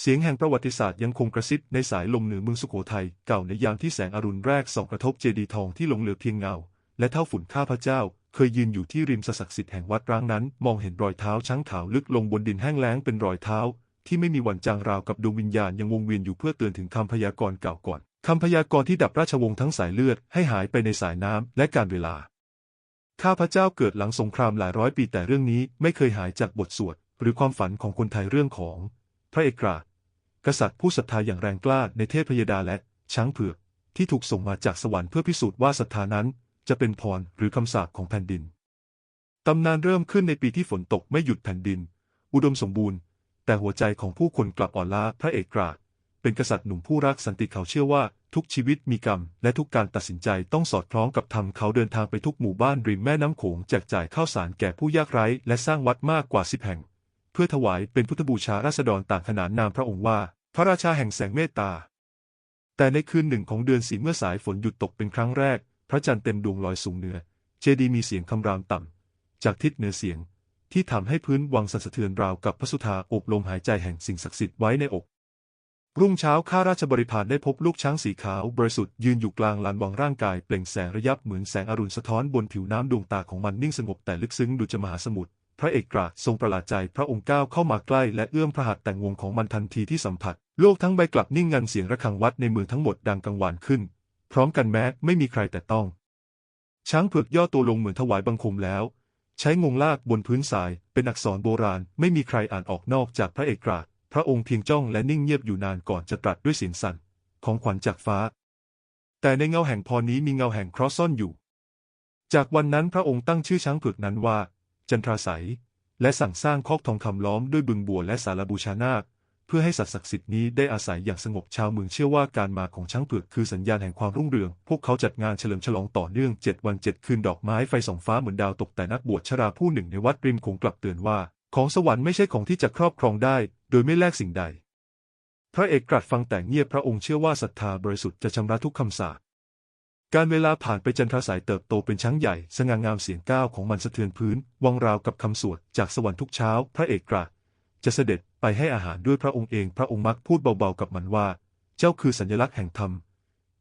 เสียงแห่งประวัติศาสตร์ยังคงกระซิบในสายลมเหนือเมืองสุโขทัยเก่าในยามที่แสงอรุณแรกส่องกระทบเจดีย์ทองที่หลงเหลือเพียงเงา และเท่าฝุ่นข้าพเจ้า เคยยืนอยู่ที่ริมสศักดิ์สิทธิ์แห่งวัดร้างนั้น มองเห็นรอยเท้าช้างขาวลึกลงบนดินแห้งแล้งเป็นรอยเท้า ที่ไม่มีวันจางราวกับดวงวิญญาณยังวงเวียนอยู่เพื่อเตือนถึงคำพยากรณ์เก่าก่อนคำพยากรณ์ที่ดับราชวงศ์ทั้งสายเลือดให้หายไปในสายน้ำและการเวลา ข้าพเจ้าเกิดหลังสงครามหลายร้อยปีแต่เรื่องนี้ไม่เคยหายจากบทสวดหรือความฝันของคนไทยเรื่องของ พระเอกราชกษัตริย์ผู้ศรัทธาอย่างแรงกล้าในเทพพยดาและช้างเผือกที่ถูกส่งมาจากสวรรค์เพื่อพิสูจน์ว่าศรัทธานั้นจะเป็นพรหรือคำสาปของแผ่นดิน ตำนานเริ่มขึ้นในปีที่ฝนตกไม่หยุดแผ่นดิน อุดมสมบูรณ์ แต่หัวใจของผู้คนกลับอ่อนล้าพระเอกราชเป็นกษัตริย์หนุ่มผู้รักสันติเขาเชื่อว่าทุกชีวิตมีกรรม และทุกการตัดสินใจต้องสอดคล้องกับธรรมเขาเดินทางไปทุกหมู่บ้านริมแม่น้ำโขงแจกจ่ายข้าวสารแก่ผู้ยากไร้ และสร้างวัดมากกว่าสิบแห่ง เพื่อถวายเป็นพุทธบูชาราษฎรต่างขนานนามพระองค์ว่า พระราชาแห่งแสงเมตตา แต่ในคืนหนึ่งของเดือนสีเมื่อสายฝนหยุดตกเป็นครั้งแรก พระจันทร์เต็มดวงลอยสูงเหนือ เจดีย์มีเสียงคำรามต่ำ จากทิศเหนือเสียง ที่ทำให้พื้นวังสั่นสะเทือนราวกับพระสุธาอบลมหายใจแห่งสิ่งศักดิ์สิทธิ์ไว้ในอก รุ่งเช้าข้าราชบริพารได้พบลูกช้างสีขาวบริสุทธิ์ยืนอยู่กลางลานวังร่างกายเปล่งแสงระยับเหมือนแสงอรุณสะท้อนบนผิวน้ำดวงตาของมันนิ่งสงบแต่ลึกซึ้งดุจมหาสมุทร พระเอกกราทรงประหลาดใจพระองค์ก้าวเข้ามาใกล้และเอื้อมพระหัตถ์แต่งวงของมันทันทีที่สัมผัส โลกทั้งใบกลับนิ่งงันเสียงระฆังวัดในเมืองทั้งหมดดังกังวานขึ้น พร้อมกันแม้ไม่มีใครแต่ต้อง ช้างเผือกย่อตัวลงเหมือนถวายบังคมแล้ว ใช้งวงลากบนพื้นทราย เป็นอักษรโบราณไม่มีใครอ่านออกนอกจากพระเอกกราพระองค์เพียงจ้องและนิ่งเงียบอยู่นานก่อนจะตรัสด้วยเสียงสั่นของขวัญจากฟ้า แต่ในเงาแห่งพรนี้มีเงาแห่งเคราะห์ซ่อนอยู่ จากวันนั้นพระองค์ตั้งชื่อช้างเผือกนั้นว่า จันทราใสยและสั่งสร้างคอกทองคำล้อมด้วยบึงบัวและสารบูชานาค เพื่อให้สัตว์ศักดิ์สิทธิ์นี้ได้อาศัยอย่างสงบชาวเมืองเชื่อว่าการมาของช้างเผือกคือสัญญาณแห่งความรุ่งเรือง พวกเขาจัดงานเฉลิมฉลองต่อเนื่องเจ็ดวันเจ็ดคืนดอกไม้ไฟส่องฟ้าเหมือนดาวตกแต่นักบวชชราผู้หนึ่งในวัดริมโขงกลับเตือนว่า ของสวรรค์ไม่ใช่ของที่จะครอบครองได้ โดยไม่แลกสิ่งใด พระเอกตรัสฟังแต่เงียบพระองค์เชื่อว่าศรัทธาบริสุทธิ์จะชำระทุกคำสาป การเวลาผ่านไปจันทราสายเติบโตเป็นช้างใหญ่ สง่างามเสียงก้าวของมันสะเทือนพื้น วังราวกับคำสวดจากสวรรค์ทุกเช้า พระเอกกราชจะเสด็จไปให้อาหารด้วยพระองค์เอง พระองค์มักพูดเบาๆกับมันว่า เจ้าคือสัญลักษณ์แห่งธรรม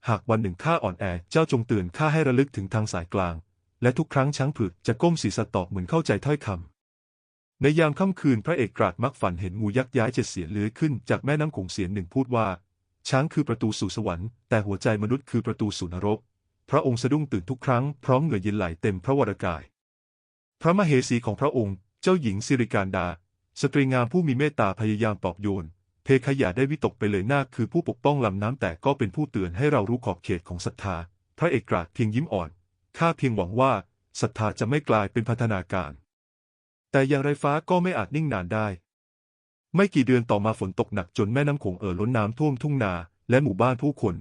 หากวันหนึ่งข้าอ่อนแอ เจ้าจงเตือนข้าให้ระลึกถึงทางสายกลาง และทุกครั้งช้างผึกจะก้มศีรษะตอบเหมือนเข้าใจถ้อยคำในยามค่ำคืนพระเอกกราชมักฝันเห็นงูยักษ์ย้ายเจ็ดเสียนเลื้อยขึ้นจากแม่น้ำโขงเสียนหนึ่งพูดว่า ช้างคือประตูสู่สวรรค์แต่หัวใจมนุษย์คือประตูสู่นรก พระองค์สะดุ้งตื่นทุกครั้งพร้อมเหงื่อเย็นไหลเต็มพระวรากาย พระมเหสีของพระองค์ เจ้าหญิงสิริการดา สตรีงามผู้มีเมตตาพยายามปลอบโยน เพคย่าได้วิตกไปเลยหน้าคือผู้ปกป้องลำน้ำแต่ก็เป็นผู้เตือนให้เรารู้ขอบเขตของศรัทธา พระเอกราชเพียงยิ้มอ่อน ข้าเพียงหวังว่าศรัทธาจะไม่กลายเป็นพันธนาการ แต่อย่างไรฟ้าก็ไม่อาจนิ่งนานได้ ไม่กี่เดือนต่อมาฝนตกหนักจนแม่น้ำโขงเอ่อล้นน้ำท่วมทุ่งนา และหมู่บ้านผู้คน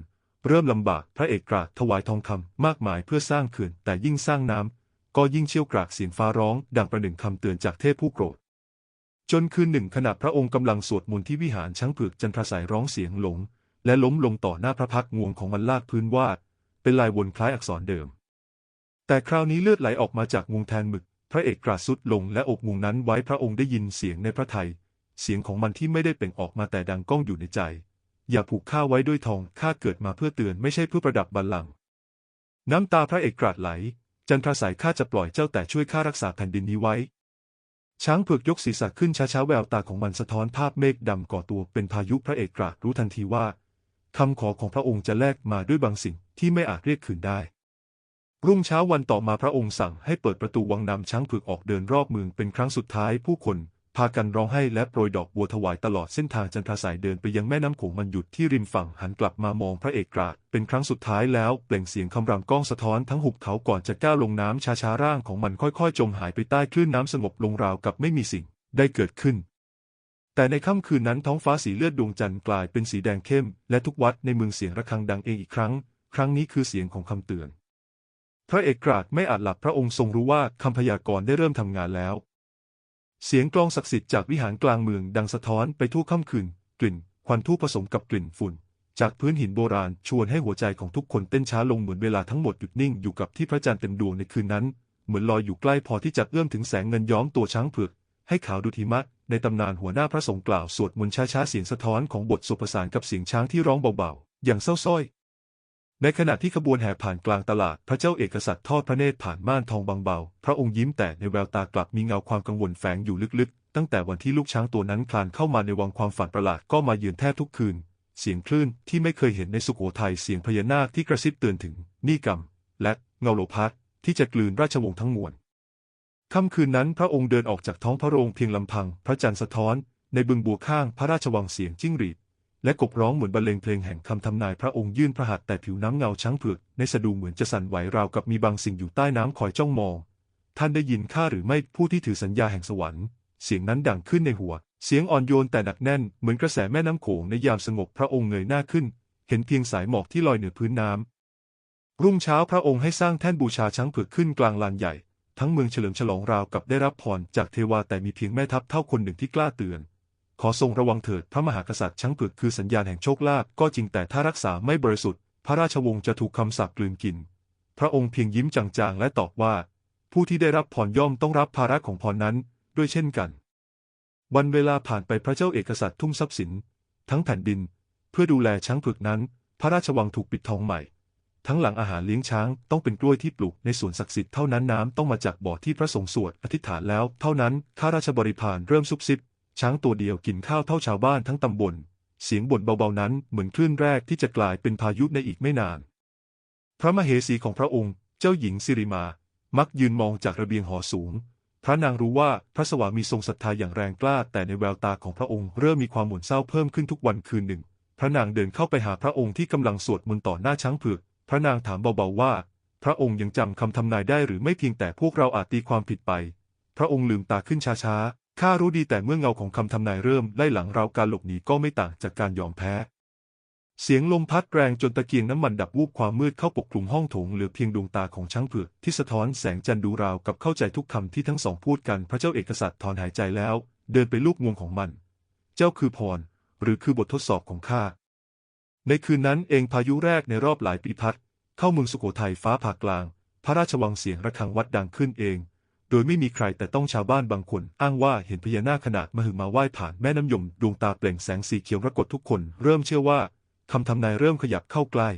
เริ่มลำบากพระเอกกราชถวายทองคำมากมายเพื่อสร้างเขื่อนแต่ยิ่งสร้างน้ำก็ยิ่งเชี่ยวกรากเสียงฟ้าร้อง ดังประหนึ่งคำเตือนจากเทพผู้โกรธ จนคืนหนึ่งขณะพระองค์กำลังสวดมนต์ที่วิหารช้างเผือกจันทราสายร้องเสียงหลง และล้มลงต่อหน้าพระพักงวงของมันลากพื้นวาด เป็นลายวนคล้ายอักษรเดิม แต่คราวนี้เลือดไหลออกมาจากงวงแทนหมึก พระเอกกราดสุดลงและอกงวงนั้นไว้พระองค์ได้ยินเสียงในพระไทย เสียงของมันที่ไม่ได้เปล่งออกมาแต่ดังก้องอยู่ในใจ อย่าผูกข้าไว้ด้วยทองข้าเกิดมาเพื่อเตือนไม่ใช่เพื่อประดับบัลลังก์น้ำตาพระเอกกราดไหล จันทราสายข้าจะปล่อยเจ้าแต่ช่วยข้ารักษาแผ่นดินนี้ไว้ ช้างเผือกยกศีรษะขึ้นช้าๆแววตาของมันสะท้อนภาพเมฆดำก่อตัวเป็นพายุพระเอกกราดรู้ทันทีว่าคำขอของพระองค์จะแลกมาด้วยบางสิ่งที่ไม่อาจเรียกคืนได้ รุ่งเช้าวันต่อมาพระองค์สั่งให้เปิดประตูวังนำช้างเผือกออกเดินรอบเมืองเป็นครั้งสุดท้ายผู้คน พากันร้องไห้และโปรยดอกบัวถวายตลอดเส้นทางจันทราสายเดินไปยังแม่น้ำโขงมันหยุดที่ริมฝั่งหันกลับมามองพระเอกกราดเป็นครั้งสุดท้ายแล้วเปล่งเสียงคำรามก้องสะท้อนทั้งหุบเขาก่อนจะก้าวลงน้ำช้าๆร่างของมันค่อยๆ จมหายไปใต้คลื่นน้ำสงบลงราวกับไม่มีสิ่งได้เกิดขึ้น แต่ในค่ำคืนนั้นท้องฟ้าสีเลือดดวงจันทร์กลายเป็นสีแดงเข้ม และทุกวัดในเมืองเสียงระฆังดังเองอีกครั้ง ครั้งนี้คือเสียงของคำเตือน พระเอกกราดไม่อาจหลับพระองค์ทรงรู้ว่าคำพยากรณ์ได้เริ่มทำงานแล้ว เสียงกลองศักดิ์สิทธิ์จากวิหารกลางเมืองดังสะท้อนไปทั่วค่ำคืน กลิ่น ควันทูปผสมกับกลิ่นฝุ่น จากพื้นหินโบราณชวนให้หัวใจของทุกคนเต้นช้าลงเหมือนเวลาทั้งหมดหยุดนิ่งอยู่กับที่พระจันทร์เต็มดวงในคืนนั้น เหมือนลอยอยู่ใกล้พอที่จะเอื้อมถึงแสงเงินย้อมตัวช้างเผือก ให้ขาวดุทิมะในตำนานหัวหน้าพระสงฆ์กล่าวสวดมนต์ช้าๆเสียงสะท้อนของบทสวดประสานกับเสียงช้างที่ร้องเบาๆอย่างเศร้าสร้อย ในขณะที่ขบวนแห่ผ่านกลางตลาด พระเจ้าเอกสัตริย์ทอดพระเนตรผ่านม่านทองบางเบา พระองค์ยิ้มแต่ในแววตากลับมีเงาความกังวลแฝงอยู่ลึกๆ ตั้งแต่วันที่ลูกช้างตัวนั้นคลานเข้ามาในวังความฝันประหลาดก็มาเยือนแทบทุกคืน เสียงคลื่นที่ไม่เคยเห็นในสุโขทัยเสียงพญานาคที่กระซิบเตือนถึงนิกรรม และเงาโลภัสที่จะกลืนราชวงศ์ทั้งมวลค่ำคืนนั้นพระองค์เดินออกจากท้องพระโรงเพียงลำพัง พระจันทร์สะท้อน ในบึงบัวข้างพระราชวังเสียงจิ้งหรีด และกบร้องเหมือนบรรเลงเพลงแห่งคำทำนายพระองค์ยื่นพระหัตถ์แต่ผิวน้ำเงาช้างเผือกในสะดูเหมือนจะสั่นไหวราวกับมีบางสิ่งอยู่ใต้น้ำคอยจ้องมอง ท่านได้ยินข้าหรือไม่ผู้ที่ถือสัญญาแห่งสวรรค์ เสียงนั้นดังขึ้นในหัว เสียงอ่อนโยนแต่หนักแน่นเหมือนกระแสแม่น้ำโขงในยามสงบพระองค์เงยหน้าขึ้น เห็นเพียงสายหมอกที่ลอยเหนือพื้นน้ำรุ่งเช้าพระองค์ให้สร้างแท่นบูชาช้างเผือกขึ้นกลางลานใหญ่ ทั้งเมืองเฉลิมฉลองราวกับได้รับพรจากเทวาแต่มีเพียงแม่ทัพเท่าคนหนึ่งที่กล้าเตือน ขอทรงระวังเถิดพระมหากษัตริย์ช้างเผือกคือสัญญาณแห่งโชคลาภก็จริงแต่ถ้ารักษาไม่บริสุทธิ์ พระราชวงศ์จะถูกคำสาปกลืนกิน พระองค์เพียงยิ้มจางๆและตอบว่า ผู้ที่ได้รับพรย่อมต้องรับภาระของพรนั้น ด้วยเช่นกัน วันเวลาผ่านไปพระเจ้าเอกสัตริย์ทุ่มทรัพย์สิน ทั้งแผ่นดิน เพื่อดูแลช้างเผือกนั้น พระราชวังถูกปิดทองใหม่ ทั้งหลังอาหารเลี้ยงช้างต้องเป็นกล้วยที่ปลูกในสวนศักดิ์สิทธิ์เท่านั้นน้ำต้องมาจากบ่อที่พระสงฆ์สวดอธิษฐานแล้ว เท่านั้นข้าราชบริพารเริ่มซุบซิบ ช้างตัวเดียวกินข้าวเท่าชาวบ้านทั้งตำบล เสียงบ่นเบาๆนั้นเหมือนคลื่นแรกที่จะกลายเป็นพายุในอีกไม่นาน พระมเหสีของพระองค์ เจ้าหญิงสิริมา มักยืนมองจากระเบียงหอสูง พระนางรู้ว่าพระสวามีทรงศรัทธาอย่างแรงกล้า แต่ในแววตาของพระองค์เริ่มมีความหม่นเศร้าเพิ่มขึ้นทุกวันคืนหนึ่ง พระนางเดินเข้าไปหาพระองค์ที่กำลังสวดมนต์ต่อหน้าช้างเผือก พระนางถามเบาๆว่า พระองค์ยังจำคำทำนายได้หรือไม่เพียงแต่พวกเราอาจตีความผิดไป พระองค์ลืมตาขึ้นช้าๆ ข้ารู้ดีแต่เมื่อเงาของคำทำนายเริ่มไล่หลังเราการหลบหนีก็ไม่ต่างจากการยอมแพ้ เสียงลมพัดแรงจนตะเกียงน้ำมันดับวูบความมืดเข้าปกคลุมห้องโถงเหลือเพียงดวงตาของช้างเผือกที่สะท้อนแสงจันทร์ดูราวกับเข้าใจทุกคำที่ทั้งสองพูดกันพระเจ้าเอกสัตริย์ถอนหายใจแล้ว เดินไปลูกงวงของมัน เจ้าคือพร หรือคือบททดสอบของข้าในคืนนั้นเองพายุแรกในรอบหลายปีพัด เข้าเมืองสุโขทัยฟ้าผ่ากลาง พระราชวังเสียงระฆังวัดดังขึ้นเอง โดยไม่มีใครแต่ต้องชาวบ้านบางคน อ้างว่าเห็นพญานาคขนาดมหึมาว่ายผ่านแม่น้ำยม ดวงตาเปล่งแสงสีเขียวปรากฏทุกคน เริ่มเชื่อว่าคำทำนายเริ่มขยับเข้าใกล้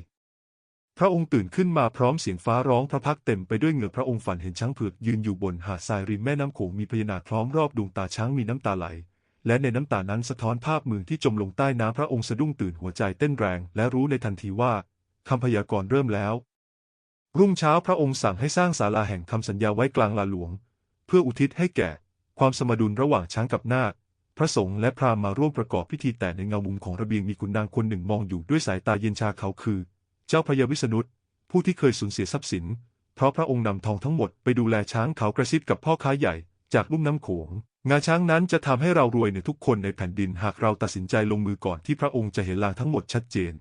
พระองค์ตื่นขึ้นมาพร้อมเสียงฟ้าร้องพระพักตร์เต็มไปด้วยเหงื่อพระองค์ฝันเห็นช้างเผือกยืนอยู่บนหาดทรายริมแม่น้ำโขงมีพญานาคล้อมรอบดวงตาช้างมีน้ำตาไหล และในน้ำตานั้นสะท้อนภาพมือที่จมลงใต้น้ำพระองค์สะดุ้งตื่นหัวใจเต้นแรง และรู้ในทันทีว่าคำพยากรณ์เริ่มแล้ว รุ่งเช้าพระองค์สั่งให้สร้างศาลาแห่งคำสัญญาไว้กลางลาหลวง เพื่ออุทิศให้แก่ ความสมดุลระหว่างช้างกับนาคพระสงฆ์และพราหมณ์มาร่วมประกอบพิธีแต่ในเงามุมของระเบียงมีขุนนางคนหนึ่งมองอยู่ด้วยสายตาเย็นชาเขาคือ เจ้าพญาวิษณุผู้ที่เคยสูญเสียทรัพย์สิน เพราะพระองค์นำทองทั้งหมดไปดูแลช้างเขากระซิบกับพ่อค้าใหญ่จากลุ่มน้ำโขงงาช้างนั้นจะทำให้เรารวยในทุกคนในแผ่นดินหากเราตัดสินใจลงมือก่อนที่พระองค์จะเห็นลางทั้งหมดชัดเจน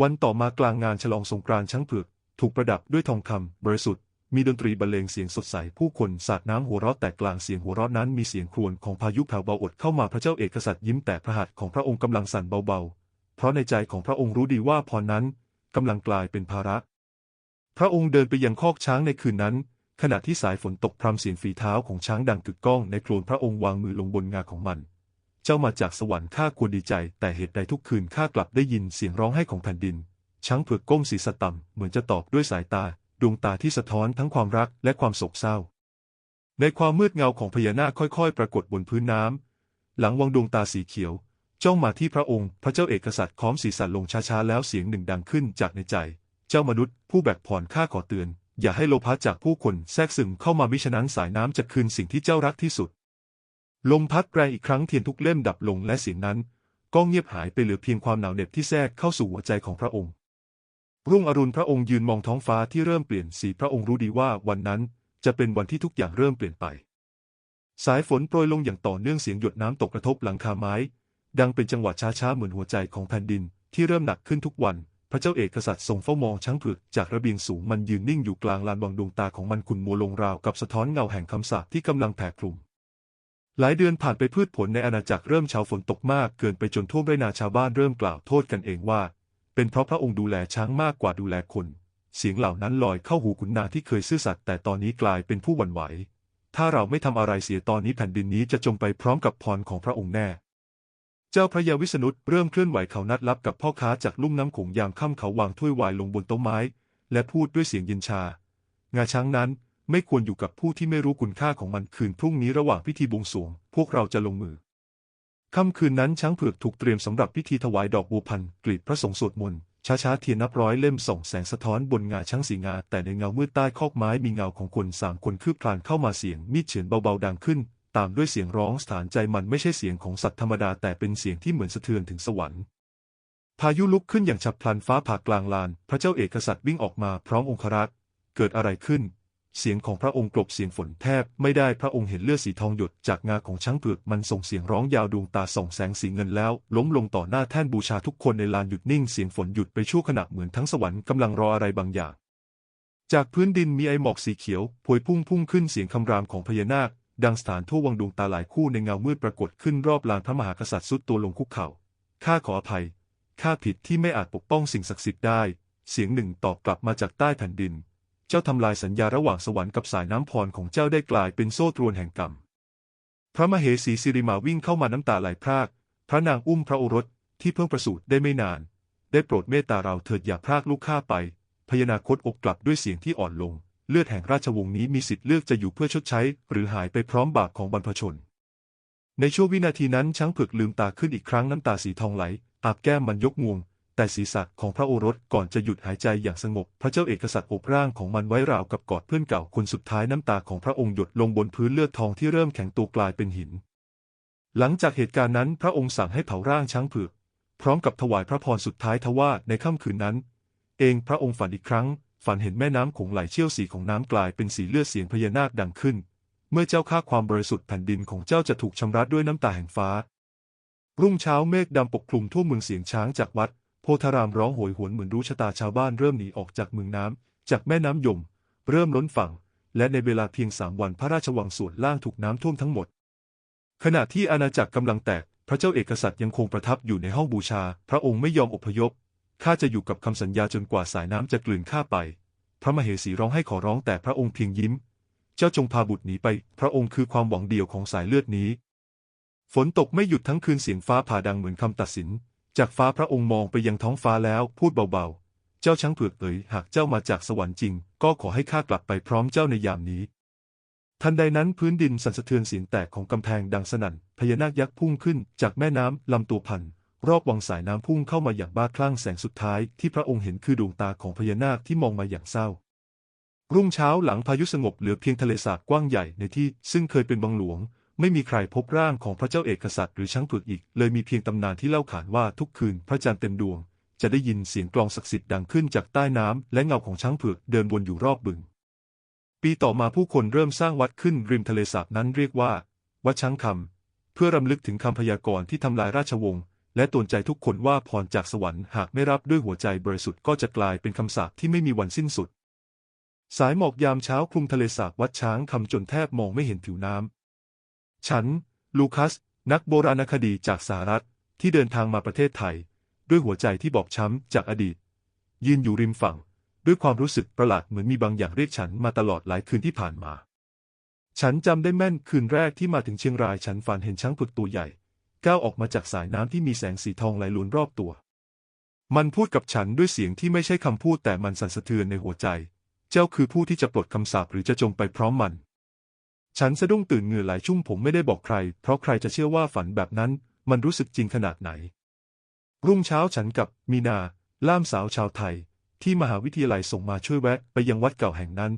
วันต่อมากลางงานฉลองสงกรานต์ช้างเผือก ถูกประดับด้วยทองคำบริสุทธิ์ มีดนตรีบรรเลงเสียงสดใส ผู้คนสาดน้ำหัวเราะแต่กลางเสียงหัวเราะนั้นมีเสียงครวญของพายุแผ่วเบาอดเข้ามาพระเจ้าเอกสัตริย์ยิ้มแต่พระหัตถ์ของพระองค์กำลังสั่นเบาๆ เพราะในใจของพระองค์รู้ดีว่าพรนั้นกำลังกลายเป็นภาระ พระองค์เดินไปยังคอกช้างในคืนนั้น ขณะที่สายฝนตกพรำเสียงฝีเท้าของช้างดังกึกก้องในโคลนพระองค์วางมือลงบนงาของมันเจ้ามาจากสวรรค์ข้าควรดีใจ แต่เหตุใดทุกคืนข้ากลับได้ยินเสียงร้องไห้ของแผ่นดิน ช้างเผือกก้มศีรษะต่ำเหมือนจะตอบด้วยสายตา ดวงตาที่สะท้อนทั้งความรักและความโศกเศร้า ในความมืดเงาของพญานาคค่อยๆ ปรากฏบนพื้นน้ำ หลังวังดวงตาสีเขียว จ้องมาที่พระองค์ พระเจ้าเอกสัตริย์ค้อมศีรษะลงช้าๆแล้วเสียงหนึ่งดังขึ้นจากในใจ เจ้ามนุษย์ ผู้แบกผ่อนข้าขอเตือน อย่าให้โลภะจากผู้คนแทรกซึมเข้ามามิฉะนั้นสายน้ำจะคืนสิ่งที่เจ้ารักที่สุด ลมพัดแรงอีกครั้งเทียนทุกเล่มดับลงและเสียงนั้นก็เงียบหายไปเหลือเพียงความหนาวเหน็บที่แทรกเข้าสู่หัวใจของพระองค์ รุ่งอรุณพระองค์ยืนมองท้องฟ้าที่เริ่มเปลี่ยนสีพระองค์รู้ดีว่าวันนั้นจะเป็นวันที่ทุกอย่างเริ่มเปลี่ยนไป สายฝนโปรยลงอย่างต่อเนื่องเสียงหยดน้ำตกกระทบหลังคาไม้ ดังเป็นจังหวะช้าๆเหมือนหัวใจของแผ่นดินที่เริ่มหนักขึ้นทุกวัน พระเจ้าเอกกษัตริย์ทรงเฝ้ามองช้างเผือกจากระเบียงสูงมันยืนนิ่งอยู่กลางลานวังดวงตาของมันขุ่นมัวลงราวกับสะท้อนเงาแห่งคำสาปที่กำลังแผ่คลุมหลายเดือนผ่านไปพืชผลในอาณาจักรเริ่มเฉาฝนตกมากเกินไปจนท่วมไรนาชาวบ้านเริ่มกล่าวโทษกันเองว่า เป็นเพราะพระองค์ดูแลช้างมากกว่าดูแลคน เสียงเหล่านั้นลอยเข้าหูขุนนางที่เคยซื่อสัตย์แต่ตอนนี้กลายเป็นผู้หวั่นไหว ถ้าเราไม่ทำอะไรเสียตอนนี้แผ่นดินนี้จะจมไปพร้อมกับพรของพระองค์แน่ เจ้าพระยาวิษณุเริ่มเคลื่อนไหวเขานัดลับกับพ่อค้าจากลุ่มน้ำโขงยามค่ำเขาวางถ้วยวน์ลงบนโต๊ะไม้ และพูดด้วยเสียงเย็นชา งาช้างนั้นไม่ควรอยู่กับผู้ที่ไม่รู้คุณค่าของมันคืนพรุ่งนี้ระหว่างพิธีบวงสรวง พวกเราจะลงมือ ค่ำคืนนั้นช้างเผือกถูกเตรียมสำหรับพิธีถวายดอกบัวพันธุ์กลีบพระสงฆ์สวดมนต์ช้าๆเทียนนับร้อยเล่มส่องแสงสะท้อนบนงาช้างสีงา แต่ในเงามืดใต้คอกไม้มีเงาของคนสามคนคืบคลานเข้ามาเสียงมีดเฉือนเบาๆดังขึ้น ตามด้วยเสียงร้องสถานใจมันไม่ใช่เสียงของสัตว์ธรรมดาแต่เป็นเสียงที่เหมือนสะเทือนถึงสวรรค์พายุลุกขึ้นอย่างฉับพลันฟ้าผ่ากลางลาน พระเจ้าเอกษัตริย์วิ่งออกมาพร้อมองครักษ์เกิดอะไรขึ้น เสียงของพระองค์กลบเสียงฝนแทบไม่ได้พระองค์เห็นเลือดสีทองหยดจากงาของช้างเผือกมันส่งเสียงร้องยาวดวงตาส่องแสงสีเงินแล้ว ล้มลงต่อหน้าแท่นบูชาทุกคนในลานหยุดนิ่งเสียงฝนหยุดไปชั่วขณะเหมือนทั้งสวรรค์กำลังรออะไรบางอย่าง จากพื้นดินมีไอหมอกสีเขียวพวยพุ่งพุ่งขึ้นเสียงคำรามของพญานาค ดังสถานทั่ววังดวงตาหลายคู่ในเงามืดปรากฏขึ้นรอบลานพระมหากษัตริย์สุดตัวลงคุกเข่าข้าขออภัยข้าผิดที่ไม่อาจปกป้องสิ่งศักดิ์สิทธิ์ได้ เสียงหนึ่งตอบกลับมาจากใต้แผ่นดิน เจ้าทำลายสัญญาระหว่างสวรรค์กับสายน้ำพรของเจ้าได้กลายเป็นโซ่ตรวนแห่งกรรม พระมเหสีสิริมาวิ่งเข้ามาน้ำตาไหลพราก พระนางอุ้มพระโอรสที่เพิ่งประสูติได้ไม่นาน ได้โปรดเมตตาเราเถิดอย่าพรากลูกข้าไปพญานาคตอกกลับด้วยเสียงที่อ่อนลง เลือดแห่งราชวงศ์นี้มีสิทธิ์เลือกจะอยู่เพื่อชดใช้ หรือหายไปพร้อมบาปของบรรพชน ในช่วงวินาทีนั้นช้างเผือกลืมตาขึ้นอีกครั้งน้ำตาสีทองไหลอาบแก้มมันยกงวง แต่ศีรษะของพระโอรสก่อนจะหยุดหายใจอย่างสงบ พระเจ้าเอกษัตริย์อบร่างของมันไว้ราวกับกอดเพื่อนเก่าคนสุดท้ายน้ำตาของพระองค์หยดลงบนพื้นเลือดทองที่เริ่มแข็งตัวกลายเป็นหิน หลังจากเหตุการณ์นั้นพระองค์สั่งให้เผาร่างช้างเผือก พร้อมกับถวายพระพรสุดท้ายทว่าในค่ำคืนนั้น เองพระองค์ฝันอีกครั้ง ฝันเห็นแม่น้ำโขงไหลเชี่ยวสีของน้ำกลายเป็นสีเลือดเสียงพญานาคดังขึ้น เมื่อเจ้าข้าความบริสุทธิ์แผ่นดินของเจ้าจะถูกชำระด้วยน้ำตาแห่งฟ้า รุ่งเช้าเมฆดำปกคลุมทั่วเมืองเสียงช้างจากวัด พธารามร้องโหยหวนเหมือนรู้ชะตาชาวบ้านเริ่มหนีออกจากเมืองน้ำ จากแม่น้ำยม เริ่มล้นฝั่ง และในเวลาเพียงสามวันพระราชวังส่วนล่างถูกน้ำท่วมทั้งหมด ขณะที่อาณาจักรกำลังแตก พระเจ้าเอกษัตริย์ยังคงประทับอยู่ในห้องบูชา พระองค์ไม่ยอมอพยพ ข้าจะอยู่กับคำสัญญาจนกว่าสายน้ำจะกลืนข้าไป พระมเหสีร้องให้ขอร้องแต่พระองค์เพียงยิ้ม เจ้าจงพาบุตรหนีไป พระองค์คือความหวังเดียวของสายเลือดนี้ ฝนตกไม่หยุดทั้งคืนเสียงฟ้าผ่าดังเหมือนคำตัดสิน จากฟ้าพระองค์มองไปยังท้องฟ้าแล้วพูดเบาๆ เจ้าช้างเผือกเอ๋ยหากเจ้ามาจากสวรรค์จริง ก็ขอให้ข้ากลับไปพร้อมเจ้าในยามนี้ ทันใดนั้นพื้นดินสั่นสะเทือนเสียงแตกของกำแพงดังสนั่น พญานาคยักษ์พุ่งขึ้นจากแม่น้ำลำตัวพันรอบวังสายน้ำพุ่งเข้ามาอย่างบ้าคลั่งแสงสุดท้ายที่พระองค์เห็นคือดวงตาของพญานาคที่มองมาอย่างเศร้า รุ่งเช้าหลังพายุสงบเหลือเพียงทะเลสาบกว้างใหญ่ในที่ซึ่งเคยเป็นวังหลวง ไม่มีใครพบร่างของพระเจ้าเอกษัตริย์หรือช้างเผือกอีก เลยมีเพียงตำนานที่เล่าขานว่าทุกคืนพระจันทร์เต็มดวง จะได้ยินเสียงกลองศักดิ์สิทธิ์ดังขึ้นจากใต้น้ำและเงาของช้างเผือกเดินวนอยู่รอบบึง ปีต่อมาผู้คนเริ่มสร้างวัดขึ้นริมทะเลสาบนั้นเรียกว่า วัดช้างคำเพื่อรำลึกถึงคำพยากรณ์ที่ทำลายราชวงศ์และตือนใจทุกคนว่าพรจากสวรรค์หากไม่รับด้วยหัวใจบริสุทธิ์ก็จะกลายเป็นคำสาปที่ไม่มีวันสิ้นสุด สายหมอกยามเช้าคลุมทะเลสาบวัดช้างคำจนแทบมองไม่เห็นผิวน้ำ ฉัน ลูคัส นักโบราณคดีจากสหรัฐที่เดินทางมาประเทศไทย ด้วยหัวใจที่บอบช้ำจากอดีต ยืนอยู่ริมฝั่ง ด้วยความรู้สึกประหลาดเหมือนมีบางอย่างเรียกฉันมาตลอดหลายคืนที่ผ่านมา ฉันจำได้แม่นคืนแรกที่มาถึงเชียงรายฉันฝันเห็นช้างผึกตัวใหญ่ก้าวออกมาจากสายน้ำที่มีแสงสีทองไหลล้วนรอบตัว มันพูดกับฉันด้วยเสียงที่ไม่ใช่คำพูดแต่มันสั่นสะเทือนในหัวใจ เจ้าคือผู้ที่จะปลดคำสาปหรือจะจงไปพร้อมมัน ฉันสะดุ้งตื่นเหงื่อไหลชุ่มผมไม่ได้บอกใคร เพราะใครจะเชื่อว่าฝันแบบนั้น มันรู้สึกจริงขนาดไหน รุ่งเช้าฉันกับมีนา ล่ามสาวชาวไทย ที่มหาวิทยาลัยส่งมาช่วยแวะไปยังวัดเก่าแห่งนั้น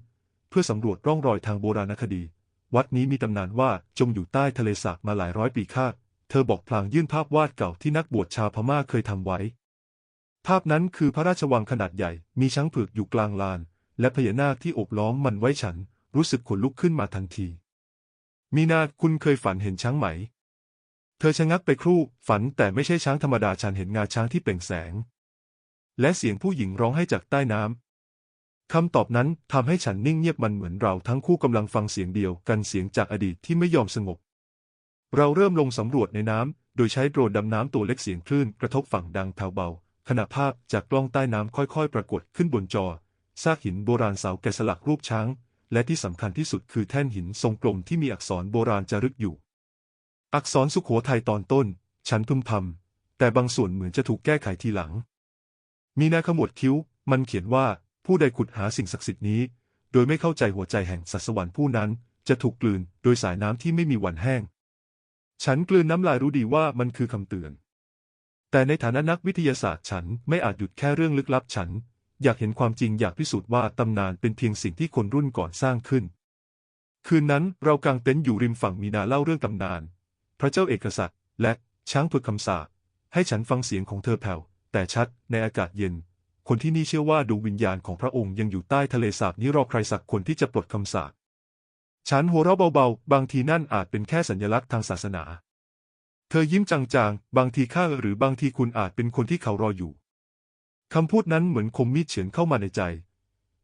เพื่อสำรวจร่องรอยทางโบราณคดี วัดนี้มีตำนานว่าจมอยู่ใต้ทะเลสาบมาหลายร้อยปีคาเธอบอกพลางยื่นภาพวาดเก่าที่นักบวชชาวพม่าเคยทำไว้ ภาพนั้นคือพระราชวังขนาดใหญ่ มีช้างเผือกอยู่กลางลาน และพญานาคที่โอบล้อมมันไว้ฉัน รู้สึกขนลุกขึ้นมาทันที มีนาคุณเคยฝันเห็นช้างไหม เธอชะงักไปครู่ ฝันแต่ไม่ใช่ช้างธรรมดาฉันเห็นงาช้างที่เปล่งแสง และเสียงผู้หญิงร้องให้จากใต้น้ำคำตอบนั้นทำให้ฉันนิ่งเงียบมันเหมือนเราทั้งคู่กำลังฟังเสียงเดียวกันเสียงจากอดีตที่ไม่ยอมสงบ เราเริ่มลงสำรวจในน้ำโดยใช้โดรนดำน้ำตัวเล็กเสียงคลื่นกระทบฝั่งดังแผ่วเบาขณะภาพจากกล้องใต้น้ำค่อยๆ ปรากฏขึ้นบนจอซากหินโบราณเสาแกะสลักรูปช้าง และที่สำคัญที่สุดคือแท่นหินทรงกลมที่มีอักษรโบราณจารึกอยู่ อักษรสุขโขทัยตอนต้น ฉันพึมพำแต่บางส่วนเหมือนจะถูกแก้ไขทีหลัง มีนาขมวดคิ้ว มันเขียนว่าผู้ใดขุดหาสิ่งศักดิ์สิทธิ์นี้ โดยไม่เข้าใจหัวใจแห่งสัตว์สวรรค์ผู้นั้น จะถูกกลืนโดยสายน้ำที่ไม่มีวันแห้ง ฉันกลืนน้ำลายรู้ดีว่ามันคือคำเตือนแต่ในฐานะนักวิทยาศาสตร์ฉันไม่อาจหยุดแค่เรื่องลึกลับฉัน อยากเห็นความจริงอยากพิสูจน์ว่าตำนานเป็นเพียงสิ่งที่คนรุ่นก่อนสร้างขึ้น คืนนั้นเรากางเต็นท์อยู่ริมฝั่งมีนาเล่าเรื่องตำนาน พระเจ้าเอกสัตริย์ และช้างเผือกคำสาปให้ฉันฟังเสียงของเธอแผ่วแต่ชัดในอากาศเย็น คนที่นี่เชื่อว่าดวงวิญญาณของพระองค์ยังอยู่ใต้ทะเลสาบนี้รอใครสักคนที่จะปลดคำสาปฉันหัวเราะเบาๆ บางทีนั่นอาจเป็นแค่สัญลักษณ์ทางศาสนา เธอยิ้มจางๆ บางทีข้าหรือบางทีคุณอาจเป็นคนที่เขารออยู่ คำพูดนั้นเหมือนคมมีดเฉือนเข้ามาในใจ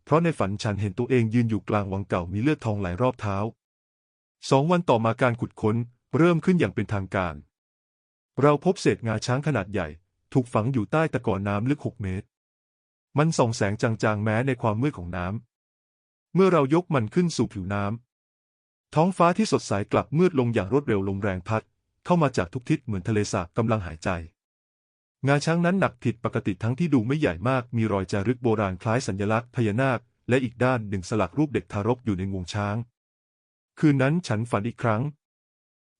เพราะในฝันฉันเห็นตัวเองยืนอยู่กลางวังเก่ามีเลือดทองไหลรอบเท้า สองวันต่อมาการขุดค้นเริ่มขึ้นอย่างเป็นทางการ เราพบเศษงาช้างขนาดใหญ่ ถูกฝังอยู่ใต้ตะกอนน้ำลึกหกเมตร มันส่องแสงจางๆแม้ในความมืดของน้ำ เมื่อเรายกมันขึ้นสู่ผิวน้ำ ท้องฟ้าที่สดใสกลับมืดลงอย่างรวดเร็วลมแรงพัด เข้ามาจากทุกทิศเหมือนทะเลสาบกำลังหายใจ งาช้างนั้นหนักผิดปกติทั้งที่ดูไม่ใหญ่มาก มีรอยจารึกโบราณคล้ายสัญลักษณ์พญานาค และอีกด้านหนึ่งสลักรูปเด็กทารกอยู่ในงวงช้าง คืนนั้นฉันฝันอีกครั้ง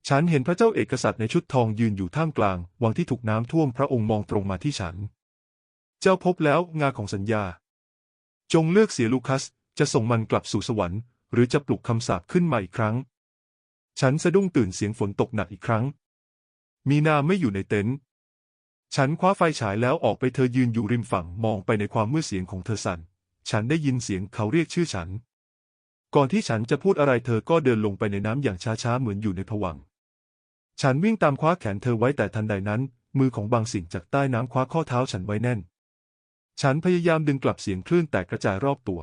ฉันเห็นพระเจ้าเอกษัตริย์ในชุดทองยืนอยู่ท่ามกลาง วังที่ถูกน้ำท่วมพระองค์มองตรงมาที่ฉัน เจ้าพบแล้วงาของสัญญา จงเลือกเสียลูคัส จะส่งมันกลับสู่สวรรค์ หรือจะปลุกคำสาปขึ้นมาอีกครั้ง ฉันสะดุ้งตื่นเสียงฝนตกหนักอีกครั้ง มีนาไม่อยู่ในเต็นท์ ฉันคว้าไฟฉายแล้วออกไปเธอยืนอยู่ริมฝั่งมองไปในความมืดเสียงของเธอสั่น ฉันได้ยินเสียงเขาเรียกชื่อฉัน ก่อนที่ฉันจะพูดอะไรเธอก็เดินลงไปในน้ำอย่างช้าๆเหมือนอยู่ในผวัง ฉันวิ่งตามคว้าแขนเธอไว้แต่ทันใดนั้น มือของบางสิ่งจากใต้น้ำคว้าข้อเท้าฉันไว้แน่น ฉันพยายามดึงกลับเสียงคลื่นแตกกระจายรอบตัว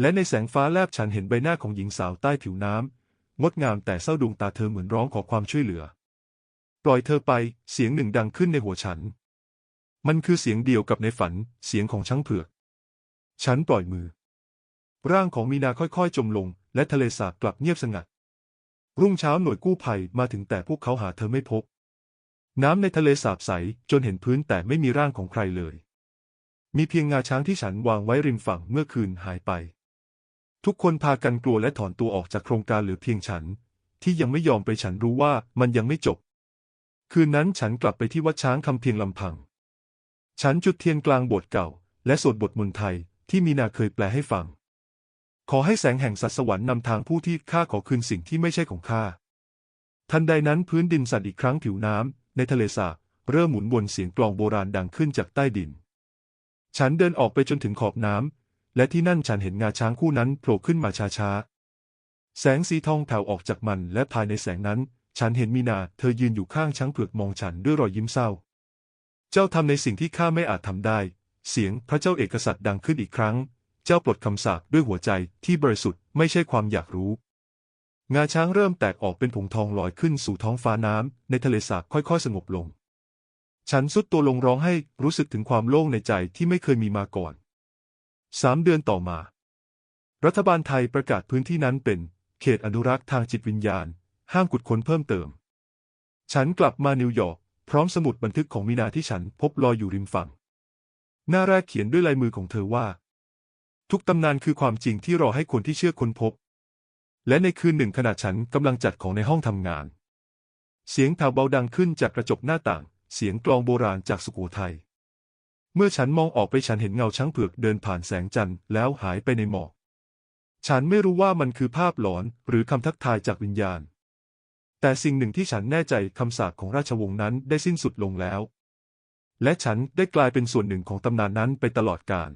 และในแสงฟ้าแลบฉันเห็นใบหน้าของหญิงสาวใต้ผิวน้ำงดงามแต่เศร้าดวงตาเธอเหมือนร้องขอความช่วยเหลือ ปล่อยเธอไป เสียงหนึ่งดังขึ้นในหัวฉัน มันคือเสียงเดียวกับในฝัน เสียงของช้างเผือก ฉันปล่อยมือ ร่างของมีนาค่อยๆ จมลง และทะเลสาบกลับเงียบสงัด รุ่งเช้าหน่วยกู้ภัยมาถึงแต่พวกเขาหาเธอไม่พบ น้ำในทะเลสาบใสจนเห็นพื้นแต่ไม่มีร่างของใครเลย มีเพียงงาช้างที่ฉันวางไว้ริมฝั่งเมื่อคืนหายไป ทุกคนพากันกลัวและถอนตัวออกจากโครงการเหลือเพียงฉัน ที่ยังไม่ยอมไปฉันรู้ว่ามันยังไม่จบ คืนนั้นฉันกลับไปที่วัดช้างคำเพียงลำพัง ฉันจุดเทียนกลางโบสถ์เก่า และสวดบทมนต์ไทยที่มีนาเคยแปลให้ฟัง ขอให้แสงแห่งสัตว์สวรรค์นำทางผู้ที่ข้าขอคืนสิ่งที่ไม่ใช่ของข้า ทันใดนั้นพื้นดินสั่นอีกครั้งผิวน้ำในทะเลสาบเริ่มหมุนวนเสียงกลองโบราณดังขึ้นจากใต้ดิน ฉันเดินออกไปจนถึงขอบน้ำและที่นั่นฉันเห็นงาช้างคู่นั้นโผล่ขึ้นมาช้าๆ แสงสีทองแผ่วออกจากมันและภายในแสงนั้น ฉันเห็นมีนา เธอยืนอยู่ข้างช้างเผือกมองฉันด้วยรอยยิ้มเศร้า เจ้าทำในสิ่งที่ข้าไม่อาจทำได้ เสียงพระเจ้าเอกษัตริย์ดังขึ้นอีกครั้ง เจ้าปลดคำสาปด้วยหัวใจที่บริสุทธิ์ไม่ใช่ความอยากรู้ งาช้างเริ่มแตกออกเป็นผงทองลอยขึ้นสู่ท้องฟ้าน้ำในทะเลสาบค่อยๆ สงบลง ฉันสุดตัวลงร้องให้รู้สึกถึงความโล่งในใจที่ไม่เคยมีมาก่อนสามเดือนต่อมา รัฐบาลไทยประกาศพื้นที่นั้นเป็นเขตอนุรักษ์ทางจิตวิญญาณ ห้ามขุดค้นเพิ่มเติม ฉันกลับมานิวยอร์กพร้อมสมุดบันทึกของมีนาที่ฉันพบลอยอยู่ริมฝั่ง หน้าแรกเขียนด้วยลายมือของเธอว่า ทุกตำนานคือความจริงที่รอให้คนที่เชื่อค้นพบ และในคืนหนึ่งขณะฉันกำลังจัดของในห้องทำงาน เสียงแผ่วเบาดังขึ้นจากกระจกหน้าต่าง เสียงกลองโบราณจากสุโขทัยเมื่อฉันมองออกไปฉันเห็นเงาช้างเผือกเดินผ่านแสงจันทร์แล้วหายไปในหมอก ฉันไม่รู้ว่ามันคือภาพหลอนหรือคำทักทายจากวิญญาณ แต่สิ่งหนึ่งที่ฉันแน่ใจคำสาปของราชวงศ์นั้นได้สิ้นสุดลงแล้ว และฉันได้กลายเป็นส่วนหนึ่งของตำนานนั้นไปตลอดกาล